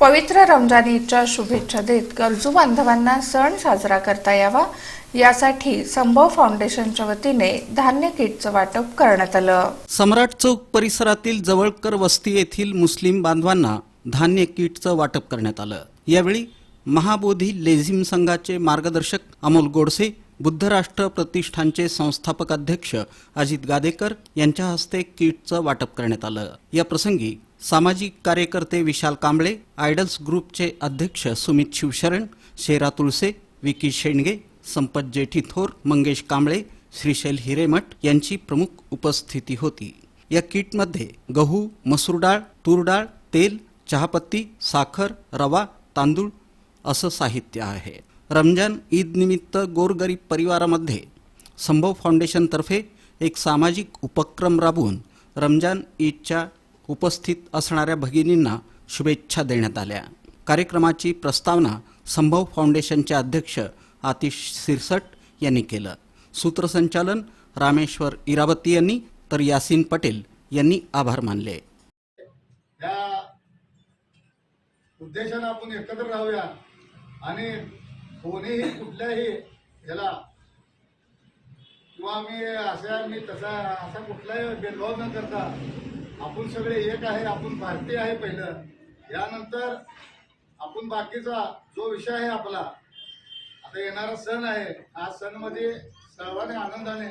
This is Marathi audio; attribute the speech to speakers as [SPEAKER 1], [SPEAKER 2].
[SPEAKER 1] पवित्र रमजान ईदच्या शुभेच्छा देत गरजू बांधवांना सण साजरा करता यावा. यासाठी संभव फाउंडेशनच्या वतीने धान्य किटचं वाटप करण्यात आलं.
[SPEAKER 2] सम्राट चौक परिसरातील जवळकर वस्ती येथील मुस्लिम बांधवांना धान्य किटचं वाटप करण्यात आलं. यावेळी महाबोधी लेझिम संघाचे मार्गदर्शक अमोल गोडसे बुद्धराष्ट्र प्रतिष्ठानचे संस्थापक अध्यक्ष अजित गादेकर यांच्या हस्ते किटचं वाटप करण्यात आलं. या प्रसंगी सामाजिक कार्यकर्ते विशाल कांबळे आयडल्स ग्रुपचे अध्यक्ष सुमित शिवशरण शेरा तुळसे विकी शेंडगे संपत जेठी थोर मंगेश कांबळे श्रीशैल हिरेमठ यांची प्रमुख उपस्थिती होती. या किटमध्ये गहू मसूर डाळ तूर डाळ तेल चहापत्ती साखर रवा तांदूळ असं साहित्य आहे. रमजान ईदनिमित्त गोरगरीब परिवारामध्ये संभव फाउंडेशनतर्फे एक सामाजिक उपक्रम राबवून रमजान ईदच्या उपस्थित असणाऱ्या भगिनींना शुभेच्छा देण्यात आल्या. कार्यक्रमाची प्रस्तावना संभव फाउंडेशनचे अध्यक्ष आतिश सिरसट यांनी केलं. सूत्रसंचालन रामेश्वर इरावती यांनी तर यासीन पटेल यांनी आभार मानले.
[SPEAKER 3] या उद्देशानं आपण एकत्र राहूया. आणि कोणीही कुठल्याही ह्याला किंवा मी असा मी तसा असा कुठलाही भेदभाव न करता आपण सगळे एक आहे आपण भारतीय आहे पहिलं. यानंतर आपण बाकीचा जो विषय आहे आपला आता येणारा सण आहे हा सणमध्ये सर्वांनी आनंदाने